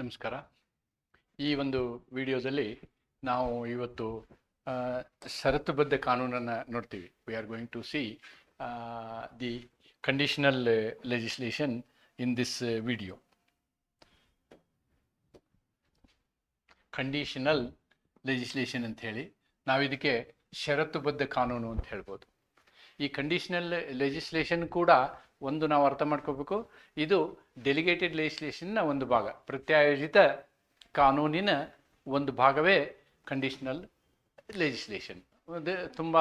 ನಮಸ್ಕಾರ. ಈ ಒಂದು ವಿಡಿಯೋದಲ್ಲಿ ನಾವು ಇವತ್ತು ಷರತ್ತುಬದ್ಧ ಕಾನೂನನ್ನು ನೋಡ್ತೀವಿ. We are going to see the conditional legislation in this video conditional legislation ಅಂತ ಹೇಳಿ ನಾವು ಇದಕ್ಕೆ ಷರತ್ತುಬದ್ಧ ಕಾನೂನು ಅಂತ ಹೇಳ್ಬೋದು. ಈ ಕಂಡೀಷನಲ್ ಲೆಜಿಸ್ಲೇಷನ್ ಕೂಡ ಒಂದು ನಾವು ಅರ್ಥ ಮಾಡ್ಕೋಬೇಕು. ಇದು ಡೆಲಿಗೇಟೆಡ್ ಲೆಜಿಸ್ಲೇಷನ್ನ ಒಂದು ಭಾಗ. ಪ್ರತ್ಯಾಯೋಜಿತ ಕಾನೂನಿನ ಒಂದು ಭಾಗವೇ ಕಂಡೀಷನಲ್ ಲೆಜಿಸ್ಲೇಷನ್ ತುಂಬ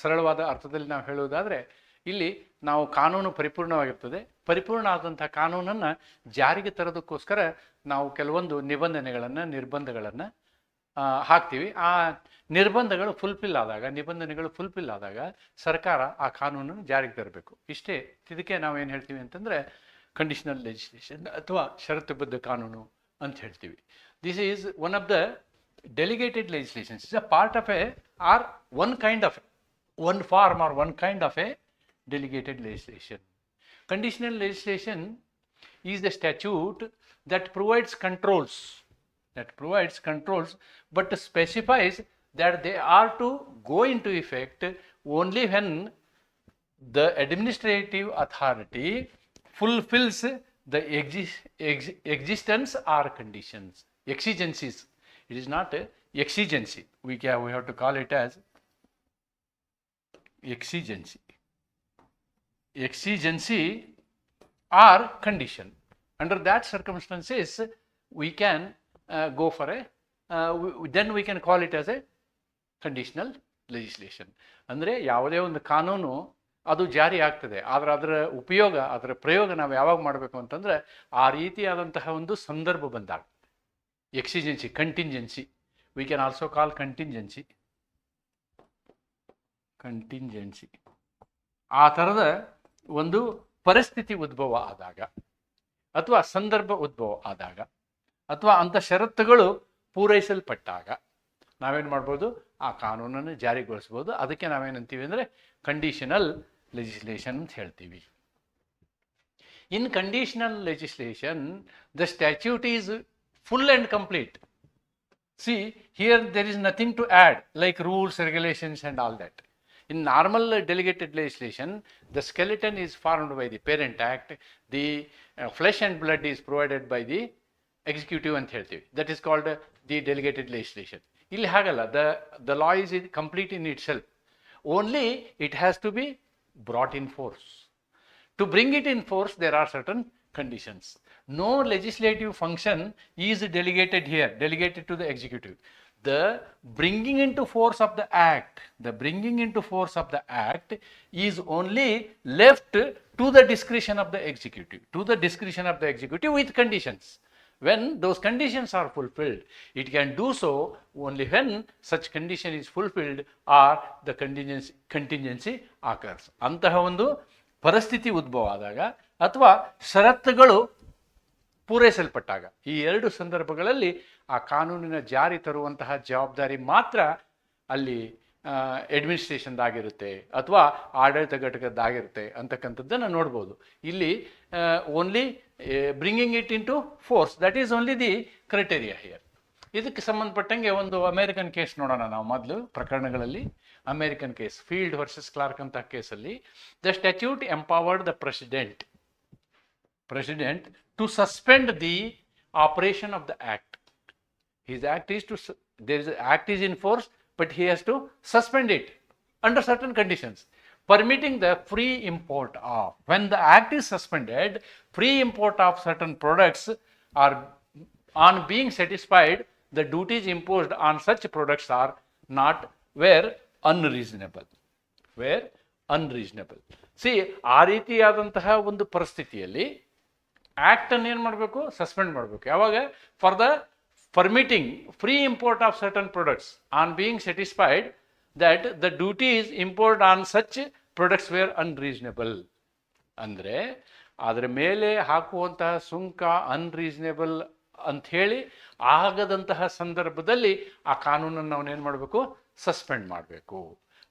ಸರಳವಾದ ಅರ್ಥದಲ್ಲಿ ನಾವು ಹೇಳುವುದಾದರೆ, ಇಲ್ಲಿ ನಾವು ಕಾನೂನು ಪರಿಪೂರ್ಣವಾಗಿರ್ತದೆ. ಪರಿಪೂರ್ಣ ಆದಂಥ ಕಾನೂನನ್ನು ಜಾರಿಗೆ ತರೋದಕ್ಕೋಸ್ಕರ ನಾವು ಕೆಲವೊಂದು ನಿಬಂಧನೆಗಳನ್ನು, ನಿರ್ಬಂಧಗಳನ್ನು ಹಾಕ್ತೀವಿ. ಆ ನಿರ್ಬಂಧಗಳು ಫುಲ್ಫಿಲ್ ಆದಾಗ, ನಿಬಂಧನೆಗಳು ಫುಲ್ಫಿಲ್ ಆದಾಗ ಸರ್ಕಾರ ಆ ಕಾನೂನನ್ನು ಜಾರಿಗೆ ತರಬೇಕು. ಇಷ್ಟೇ, ಇದಕ್ಕೆ ನಾವು ಏನು ಹೇಳ್ತೀವಿ ಅಂತಂದರೆ ಕಂಡೀಷನಲ್ ಲೆಜಿಸ್ಲೇಷನ್ ಅಥವಾ ಷರತ್ತುಬದ್ಧ ಕಾನೂನು ಅಂತ ಹೇಳ್ತೀವಿ. This is one of the delegated legislations is a part of a or one kind of one form or one kind of a delegated legislation conditional legislation is the statute that provides controls that provides controls but specifies that they are to go into effect only when the administrative authority fulfills the exis- ex- existence or conditions exigencies. It is not a exigency. We can we have to call it as exigency. Exigency or condition. Under that circumstances, we can go for a, uh, then we can call it as a conditional legislation ಅಂದರೆ ಯಾವುದೇ ಒಂದು ಕಾನೂನು ಅದು ಜಾರಿ ಆಗ್ತದೆ. ಆದರೆ ಅದರ ಉಪಯೋಗ ಅದರ ಪ್ರಯೋಗ ನಾವು ಯಾವಾಗ ಮಾಡಬೇಕು ಅಂತಂದರೆ ಆ ರೀತಿಯಾದಂತಹ ಒಂದು ಸಂದರ್ಭ ಬಂದಾಗ. Exigency contingency we can also call contingency contingency ಆ ಥರದ ಒಂದು ಪರಿಸ್ಥಿತಿ ಉದ್ಭವ ಆದಾಗ ಅಥವಾ ಸಂದರ್ಭ ಉದ್ಭವ ಆದಾಗ ಅಥವಾ ಅಂಥ ಷರತ್ತುಗಳು ಪೂರೈಸಲ್ಪಟ್ಟಾಗ ನಾವೇನು ಮಾಡ್ಬೋದು? ಆ ಕಾನೂನನ್ನು ಜಾರಿಗೊಳಿಸ್ಬೋದು. ಅದಕ್ಕೆ ನಾವೇನಂತೀವಿ ಅಂದರೆ ಕಂಡೀಷನಲ್ ಲೆಜಿಸ್ಲೇಷನ್ ಅಂತ ಹೇಳ್ತೀವಿ. In conditional legislation the statute is full and complete see here there is nothing to add like rules regulations and all that In normal delegated the skeleton is formed by the Parent Act, the uh, flesh and blood is provided by the executive ಅಂತ ಹೇಳ್ತೀವಿ that is called the delegated legislation ಇಲ್ಲಿ ಹಾಗಲ್ಲ the the law is complete in itself only it has to be brought in force to bring it in force, there are certain conditions. No legislative function is delegated here, delegated to the executive. The bringing into force of the act, the bringing into force of the act is only left to the discretion of the executive, to the discretion of the executive with conditions. When those conditions are fulfilled, it can do so only when such condition is fulfilled or the contingency, contingency occurs. ಅಂತಹ ಒಂದು ಪರಿಸ್ಥಿತಿ ಉದ್ಭವ ಆದಾಗ ಅಥವಾ ಷರತ್ತುಗಳು ಪೂರೈಸಲ್ಪಟ್ಟಾಗ ಈ ಎರಡು ಸಂದರ್ಭಗಳಲ್ಲಿ ಆ ಕಾನೂನಿನ ಜಾರಿ ತರುವಂತಹ ಜವಾಬ್ದಾರಿ ಮಾತ್ರ ಅಲ್ಲಿ ಅಡ್ಮಿನಿಸ್ಟ್ರೇಷನ್ದಾಗಿರುತ್ತೆ ಅಥವಾ ಆಡಳಿತ ಘಟಕದ್ದಾಗಿರುತ್ತೆ ಅಂತಕ್ಕಂಥದ್ದನ್ನು ನೋಡ್ಬೋದು ಇಲ್ಲಿ only bringing it into force that is only the criteria here ಇದಕ್ಕೆ ಸಂಬಂಧಪಟ್ಟಂಗೆ ಒಂದು ಅಮೇರಿಕನ್ ಕೇಸ್ ನೋಡೋಣ ನಾವು ಮೊದಲು ಪ್ರಕರಣಗಳಲ್ಲಿ American case field versus Clark ಅಂತ ಕೇಸಲ್ಲಿ the statute empowered the president president to suspend the operation of the act. His act is to su- there is act is in force, but he has to suspend it under certain conditions, permitting the free import of. When the act is suspended, free import of certain products are on being satisfied, the duties imposed on such products are not were unreasonable. Were unreasonable. See ಆ ರೀತಿಯಾದಂತಹ ಒಂದು ಪರಿಸ್ಥಿತಿಯಲ್ಲಿ ಆ್ಯಕ್ಟನ್ನು ಏನು ಮಾಡಬೇಕು suspend ಮಾಡಬೇಕು ಯಾವಾಗ for the permitting free import of certain products on being satisfied that the duties import on such products were unreasonable ಅಂದರೆ ಅದರ ಮೇಲೆ ಹಾಕುವಂತಹ ಸುಂಕ ಅನ್ರೀಸನೇಬಲ್ ಅಂಥೇಳಿ ಆಗದಂತಹ ಸಂದರ್ಭದಲ್ಲಿ ಆ ಕಾನೂನನ್ನು ಅವನೇನು ಮಾಡಬೇಕು ಸಸ್ಪೆಂಡ್ ಮಾಡಬೇಕು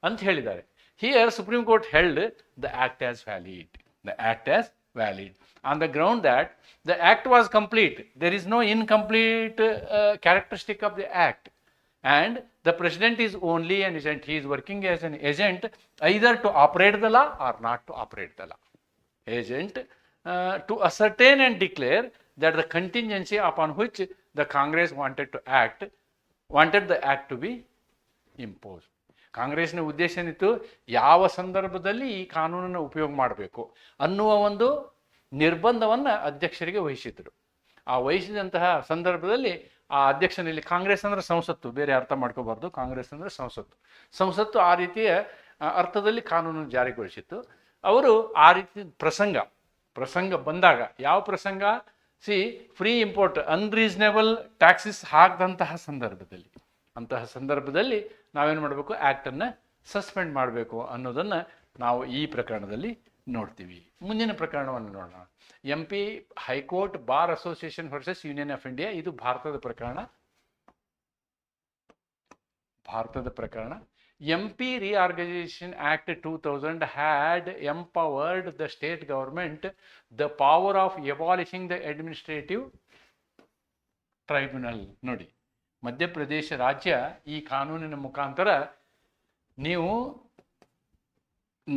ಅಂತ ಹೇಳಿದ್ದಾರೆ here supreme court held the act as valid the act as valid. On the ground that the act was complete. There is no incomplete uh, characteristic of the act. And the president is only an agent. He is working as an agent either to operate the law or not to operate the law. Agent uh, to ascertain and declare that the contingency upon which the Congress wanted to act, wanted the act to be imposed. ಕಾಂಗ್ರೆಸ್ನ ಉದ್ದೇಶ ಏನಿತ್ತು ಯಾವ ಸಂದರ್ಭದಲ್ಲಿ ಈ ಕಾನೂನನ್ನು ಉಪಯೋಗ ಮಾಡಬೇಕು ಅನ್ನುವ ಒಂದು ನಿರ್ಬಂಧವನ್ನು ಅಧ್ಯಕ್ಷರಿಗೆ ವಹಿಸಿದ್ರು ಆ ವಹಿಸಿದಂತಹ ಸಂದರ್ಭದಲ್ಲಿ ಆ ಅಧ್ಯಕ್ಷನಲ್ಲಿ ಕಾಂಗ್ರೆಸ್ ಅಂದ್ರೆ ಸಂಸತ್ತು, ಬೇರೆ ಅರ್ಥ ಮಾಡ್ಕೋಬಾರ್ದು. ಕಾಂಗ್ರೆಸ್ ಅಂದ್ರೆ ಸಂಸತ್ತು. ಸಂಸತ್ತು ಆ ರೀತಿಯ ಅರ್ಥದಲ್ಲಿ ಕಾನೂನು ಜಾರಿಗೊಳಿಸಿತ್ತು. ಅವರು ಆ ರೀತಿ ಪ್ರಸಂಗ ಪ್ರಸಂಗ ಬಂದಾಗ, ಯಾವ ಪ್ರಸಂಗ? See free import unreasonable taxes ಹಾಕದಂತಹ ಸಂದರ್ಭದಲ್ಲಿ. ಅಂತಹ ಸಂದರ್ಭದಲ್ಲಿ ನಾವೇನು ಮಾಡಬೇಕು? ಆ್ಯಕ್ಟನ್ನು ಸಸ್ಪೆಂಡ್ ಮಾಡಬೇಕು ಅನ್ನೋದನ್ನು ನಾವು ಈ ಪ್ರಕರಣದಲ್ಲಿ ನೋಡ್ತೀವಿ. ಮುಂದಿನ ಪ್ರಕರಣವನ್ನು ನೋಡೋಣ. M P, high court, bar association versus union of India ಇದು ಭಾರತದ ಪ್ರಕರಣ. ಭಾರತದ ಪ್ರಕರಣ. M P reorganisation act two thousand had empowered the state government the power of abolishing the administrative tribunal ನೋಡಿ, ಮಧ್ಯಪ್ರದೇಶ ರಾಜ್ಯ ಈ ಕಾನೂನಿನ ಮುಖಾಂತರ ನೀವು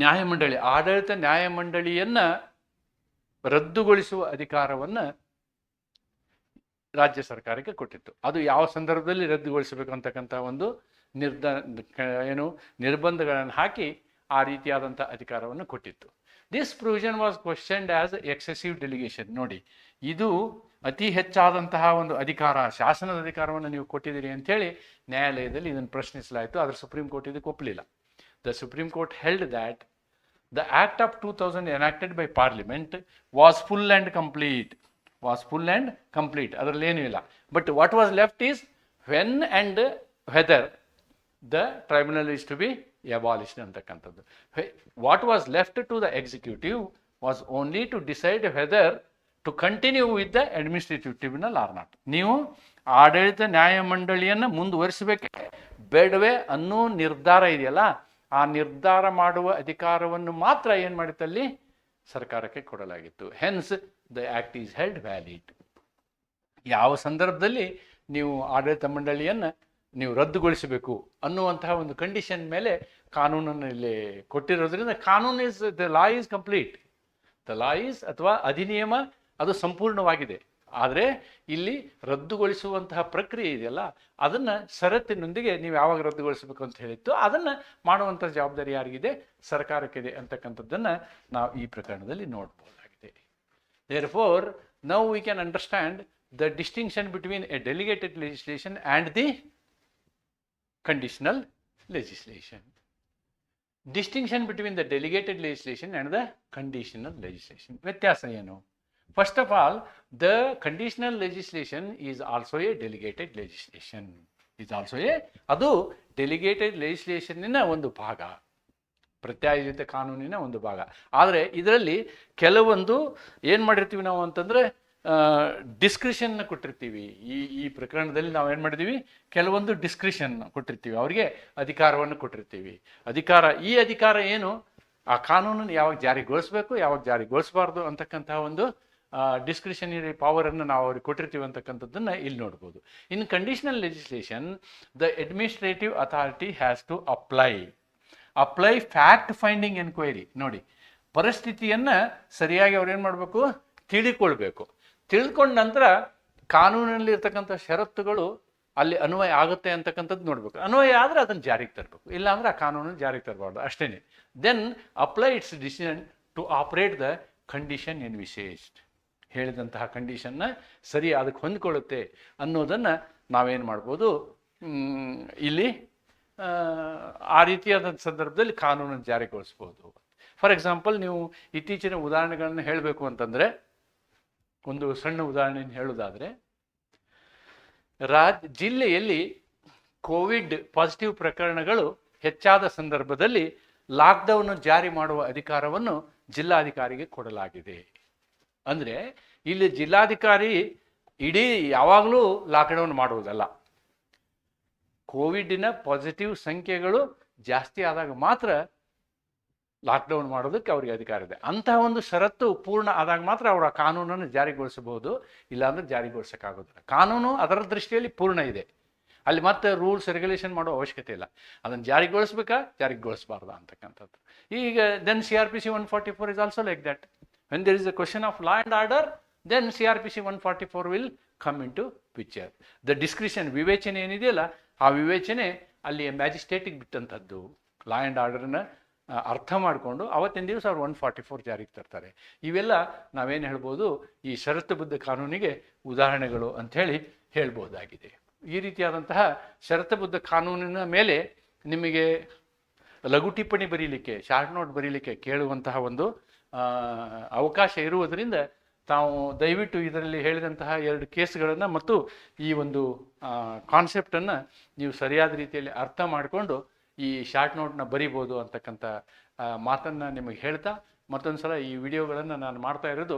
ನ್ಯಾಯಮಂಡಳಿ, ಆಡಳಿತ ನ್ಯಾಯಮಂಡಳಿಯನ್ನ ರದ್ದುಗೊಳಿಸುವ ಅಧಿಕಾರವನ್ನು ರಾಜ್ಯ ಸರ್ಕಾರಕ್ಕೆ ಕೊಟ್ಟಿತ್ತು. ಅದು ಯಾವ ಸಂದರ್ಭದಲ್ಲಿ ರದ್ದುಗೊಳಿಸಬೇಕು ಅಂತಕ್ಕಂಥ ಒಂದು ನಿರ್ಧ ಏನು ನಿರ್ಬಂಧಗಳನ್ನು ಹಾಕಿ ಆ ರೀತಿಯಾದಂಥ ಅಧಿಕಾರವನ್ನು ಕೊಟ್ಟಿತ್ತು. This provision was questioned as excessive delegation ನೋಡಿ, ಇದು ಅತಿ ಹೆಚ್ಚಾದಂತಹ ಒಂದು ಅಧಿಕಾರ, ಶಾಸನದ ಅಧಿಕಾರವನ್ನು ನೀವು ಕೊಟ್ಟಿದ್ದೀರಿ ಅಂಥೇಳಿ ನ್ಯಾಯಾಲಯದಲ್ಲಿ ಇದನ್ನು ಪ್ರಶ್ನಿಸಲಾಯಿತು. ಆದರೆ ಸುಪ್ರೀಂ ಕೋರ್ಟ್ ಇದಕ್ಕೆ ಒಪ್ಪಲಿಲ್ಲ. the Supreme Court held that the act of 2000 enacted by parliament was full and complete was full and complete ಅದರಲ್ಲಿ ಏನೂ ಇಲ್ಲ but what was left is when and whether the tribunal is to be abolished ಅಂತಕ್ಕಂಥದ್ದು what was left to the executive was only to decide whether to continue with the administrative tribunal or not ನೀವು ಆಡಳಿತ ನ್ಯಾಯಮಂಡಳಿಯನ್ನು ಮುಂದುವರಿಸಬೇಕೆ ಬೇಡವೇ ಅನ್ನೋ ನಿರ್ಧಾರ ಇದೆಯಲ್ಲ ಆ ನಿರ್ಧಾರ ಮಾಡುವ ಅಧಿಕಾರವನ್ನು ಮಾತ್ರ ಏನು ಮಾಡಿತ್ತಲ್ಲಿ ಸರ್ಕಾರಕ್ಕೆ ಕೊಡಲಾಗಿತ್ತು. Hence the act is held valid ಯಾವ ಸಂದರ್ಭದಲ್ಲಿ ನೀವು ಆಡಳಿತ ಮಂಡಳಿಯನ್ನು ನೀವು ರದ್ದುಗೊಳಿಸಬೇಕು ಅನ್ನುವಂತಹ ಒಂದು ಕಂಡೀಷನ್ ಮೇಲೆ ಕಾನೂನನ್ನು ಇಲ್ಲಿ ಕೊಟ್ಟಿರೋದ್ರಿಂದ ಕಾನೂನು is the law is complete the law is ಅಥವಾ ಅಧಿನಿಯಮ ಅದು ಸಂಪೂರ್ಣವಾಗಿದೆ. ಆದರೆ ಇಲ್ಲಿ ರದ್ದುಗೊಳಿಸುವಂತಹ ಪ್ರಕ್ರಿಯೆ ಇದೆಯಲ್ಲ, ಅದನ್ನು ಷರತ್ತಿನೊಂದಿಗೆ ನೀವು ಯಾವಾಗ ರದ್ದುಗೊಳಿಸಬೇಕು ಅಂತ ಹೇಳಿತ್ತು ಅದನ್ನು ಮಾಡುವಂಥ ಜವಾಬ್ದಾರಿ ಯಾರಿಗಿದೆ? ಸರ್ಕಾರಕ್ಕಿದೆ ಅಂತಕ್ಕಂಥದ್ದನ್ನು ನಾವು ಈ ಪ್ರಕರಣದಲ್ಲಿ ನೋಡ್ಬೋದಾಗಿದೆ. Therefore now we can understand the distinction between a delegated legislation and the conditional legislation distinction between the delegated legislation and the conditional legislation. ವ್ಯತ್ಯಾಸ ಏನು? First of all the conditional legislation is also a delegated legislation is also a ಅದು delegated ಲೆಜಿಸ್ಲೇಷನ್ನಿನ ಒಂದು ಭಾಗ. ಪ್ರತ್ಯಾಯೋಜಿತ ಕಾನೂನಿನ ಒಂದು ಭಾಗ. ಆದರೆ ಇದರಲ್ಲಿ ಕೆಲವೊಂದು ಏನು ಮಾಡಿರ್ತೀವಿ ನಾವು ಅಂತಂದರೆ ಡಿಸ್ಕ್ರಿಷನ್ನ ಕೊಟ್ಟಿರ್ತೀವಿ. ಈ ಈ ಪ್ರಕರಣದಲ್ಲಿ ನಾವು ಏನು ಮಾಡಿದ್ದೀವಿ ಕೆಲವೊಂದು ಡಿಸ್ಕ್ರಿಷನ್ ಕೊಟ್ಟಿರ್ತೀವಿ. ಅವರಿಗೆ ಅಧಿಕಾರವನ್ನು ಕೊಟ್ಟಿರ್ತೀವಿ. ಅಧಿಕಾರ, ಈ ಅಧಿಕಾರ ಏನು? ಆ ಕಾನೂನನ್ನು ಯಾವಾಗ ಜಾರಿಗೊಳಿಸಬೇಕು, ಯಾವಾಗ ಜಾರಿಗೊಳಿಸಬಾರ್ದು ಅಂತಕ್ಕಂತಹ ಒಂದು ಡಿಸ್ಕ್ರಿಷನರಿ ಪವರನ್ನು ನಾವು ಅವ್ರಿಗೆ ಕೊಟ್ಟಿರ್ತೀವಿ ಅಂತಕ್ಕಂಥದ್ದನ್ನು ಇಲ್ಲಿ ನೋಡ್ಬೋದು. In conditional legislation the administrative authority has to apply apply fact finding enquiry ನೋಡಿ, ಪರಿಸ್ಥಿತಿಯನ್ನು ಸರಿಯಾಗಿ ಅವ್ರು ಏನು ಮಾಡಬೇಕು? ತಿಳಿಕೊಳ್ಬೇಕು. ತಿಳ್ಕೊಂಡ ನಂತರ ಕಾನೂನಲ್ಲಿ ಇರ್ತಕ್ಕಂಥ ಷರತ್ತುಗಳು ಅಲ್ಲಿ ಅನ್ವಯ ಆಗುತ್ತೆ ಅಂತಕ್ಕಂಥದ್ದು ನೋಡ್ಬೇಕು. ಅನ್ವಯ ಆದರೆ ಅದನ್ನು ಜಾರಿಗೆ ತರಬೇಕು. ಇಲ್ಲಾಂದ್ರೆ ಆ ಕಾನೂನನ್ನು ಜಾರಿಗೆ ತರಬಾರ್ದು. ಅಷ್ಟೇ then apply its decision to operate the condition in ವಿಶೇಷ್ ಹೇಳಿದಂತಹ ಕಂಡೀಷನ್ನ ಸರಿ ಅದಕ್ಕೆ ಹೊಂದ್ಕೊಳ್ಳುತ್ತೆ ಅನ್ನೋದನ್ನು ನಾವೇನು ಮಾಡ್ಬೋದು? ಇಲ್ಲಿ ಆ, ರೀತಿಯಾದ ಸಂದರ್ಭದಲ್ಲಿ ಕಾನೂನನ್ನು ಜಾರಿಗೊಳಿಸ್ಬೋದು. ಫಾರ್ ಎಕ್ಸಾಂಪಲ್ ನೀವು ಇತ್ತೀಚಿನ ಉದಾಹರಣೆಗಳನ್ನು ಹೇಳಬೇಕು ಅಂತಂದರೆ ಒಂದು ಸಣ್ಣ ಉದಾಹರಣೆಯನ್ನು ಹೇಳೋದಾದರೆ ರಾಜ್ ಜಿಲ್ಲೆಯಲ್ಲಿ ಕೋವಿಡ್ ಪಾಸಿಟಿವ್ ಪ್ರಕರಣಗಳು ಹೆಚ್ಚಾದ ಸಂದರ್ಭದಲ್ಲಿ ಲಾಕ್ಡೌನ್ ಜಾರಿ ಮಾಡುವ ಅಧಿಕಾರವನ್ನು ಜಿಲ್ಲಾಧಿಕಾರಿಗೆ ಕೊಡಲಾಗಿದೆ. ಅಂದರೆ ಇಲ್ಲಿ ಜಿಲ್ಲಾಧಿಕಾರಿ ಇಡೀ ಯಾವಾಗಲೂ ಲಾಕ್ಡೌನ್ ಮಾಡುವುದಲ್ಲ. ಕೋವಿಡಿನ ಪಾಸಿಟಿವ್ ಸಂಖ್ಯೆಗಳು ಜಾಸ್ತಿ ಆದಾಗ ಮಾತ್ರ ಲಾಕ್ಡೌನ್ ಮಾಡೋದಕ್ಕೆ ಅವರಿಗೆ ಅಧಿಕಾರ ಇದೆ. ಅಂತಹ ಒಂದು ಷರತ್ತು ಪೂರ್ಣ ಆದಾಗ ಮಾತ್ರ ಅವರ ಕಾನೂನನ್ನು ಜಾರಿಗೊಳಿಸಬಹುದು, ಇಲ್ಲಾಂದ್ರೆ ಜಾರಿಗೊಳಿಸೋಕ್ಕಾಗೋದಿಲ್ಲ. ಕಾನೂನು ಅದರ ದೃಷ್ಟಿಯಲ್ಲಿ ಪೂರ್ಣ ಇದೆ. ಅಲ್ಲಿ ಮತ್ತೆ ರೂಲ್ಸ್ ರೆಗ್ಯುಲೇಷನ್ ಮಾಡೋ ಅವಶ್ಯಕತೆ ಇಲ್ಲ. ಅದನ್ನು ಜಾರಿಗೊಳಿಸ್ಬೇಕಾ? ಜಾರಿಗೊಳಿಸಬಾರ್ದಾ ಅಂತಕ್ಕಂಥದ್ದು. ಈಗ then C R P C one forty four is also like that when there is a question of law and C one forty four will come into picture the discretion ವಿವೇಚನೆ ಏನಿದೆಯಲ್ಲ ಆ ವಿವೇಚನೆ ಅಲ್ಲಿ ಮ್ಯಾಜಿಸ್ಟ್ರೇಟಿಗೆ ಬಿಟ್ಟಂಥದ್ದು. ಲಾ ಆ್ಯಂಡ್ ಆರ್ಡರ್ನ ಅರ್ಥ ಮಾಡಿಕೊಂಡು ಅವತ್ತಿನ ದಿವಸ ಅವ್ರು ಒನ್ ಫಾರ್ಟಿ ಫೋರ್ ಜಾರಿಗೆ ತರ್ತಾರೆ. ಇವೆಲ್ಲ ನಾವೇನು ಹೇಳ್ಬೋದು, ಈ ಷರತ್ತುಬದ್ಧ ಕಾನೂನಿಗೆ ಉದಾಹರಣೆಗಳು ಅಂಥೇಳಿ ಹೇಳ್ಬೋದಾಗಿದೆ. ಈ ರೀತಿಯಾದಂತಹ ಷರತ್ತುಬದ್ಧ ಕಾನೂನಿನ ಮೇಲೆ ನಿಮಗೆ ಲಘು ಟಿಪ್ಪಣಿ ಬರೀಲಿಕ್ಕೆ ಶಾರ್ಟ್ ನೋಟ್ ಬರೀಲಿಕ್ಕೆ ಕೇಳುವಂತಹ ಒಂದು ಅವಕಾಶ ಇರುವುದರಿಂದ ತಾವು ದಯವಿಟ್ಟು ಇದರಲ್ಲಿ ಹೇಳಿದಂತಹ ಎರಡು ಕೇಸ್ಗಳನ್ನು ಮತ್ತು ಈ ಒಂದು ಕಾನ್ಸೆಪ್ಟನ್ನು ನೀವು ಸರಿಯಾದ ರೀತಿಯಲ್ಲಿ ಅರ್ಥ ಮಾಡಿಕೊಂಡು ಈ ಶಾರ್ಟ್ ನೋಟ್ನ ಬರಿಬೋದು ಅಂತಕ್ಕಂಥ ಮಾತನ್ನು ನಿಮಗೆ ಹೇಳ್ತಾ ಮತ್ತೊಂದು ಸಲ ಈ ವಿಡಿಯೋಗಳನ್ನು ನಾನು ಮಾಡ್ತಾ ಇರೋದು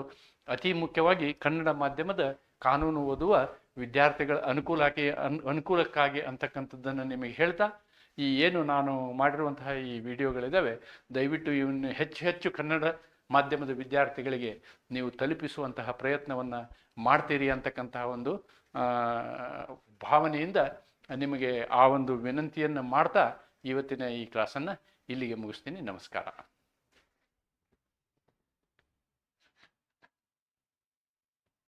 ಅತಿ ಮುಖ್ಯವಾಗಿ ಕನ್ನಡ ಮಾಧ್ಯಮದ ಕಾನೂನು ಓದುವ ವಿದ್ಯಾರ್ಥಿಗಳ ಅನುಕೂಲಕ್ಕೆ, ಅನ್, ಅನುಕೂಲಕ್ಕಾಗಿ ಅಂತಕ್ಕಂಥದ್ದನ್ನು ನಿಮಗೆ ಹೇಳ್ತಾ ಈ ಏನು ನಾನು ಮಾಡಿರುವಂತಹ ಈ ವಿಡಿಯೋಗಳಿದ್ದಾವೆ ದಯವಿಟ್ಟು ಇವನ್ನ ಹೆಚ್ಚು ಹೆಚ್ಚು ಕನ್ನಡ ಮಾಧ್ಯಮದ ವಿದ್ಯಾರ್ಥಿಗಳಿಗೆ ನೀವು ತಲುಪಿಸುವಂತಹ ಪ್ರಯತ್ನವನ್ನು ಮಾಡ್ತೀರಿ ಅಂತಕ್ಕಂತಹ ಒಂದು ಭಾವನೆಯಿಂದ ನಿಮಗೆ ಆ ಒಂದು ವಿನಂತಿಯನ್ನು ಮಾಡ್ತಾ ಇವತ್ತಿನ ಈ ಕ್ಲಾಸನ್ನು ಇಲ್ಲಿಗೆ ಮುಗಿಸ್ತೀನಿ. ನಮಸ್ಕಾರ.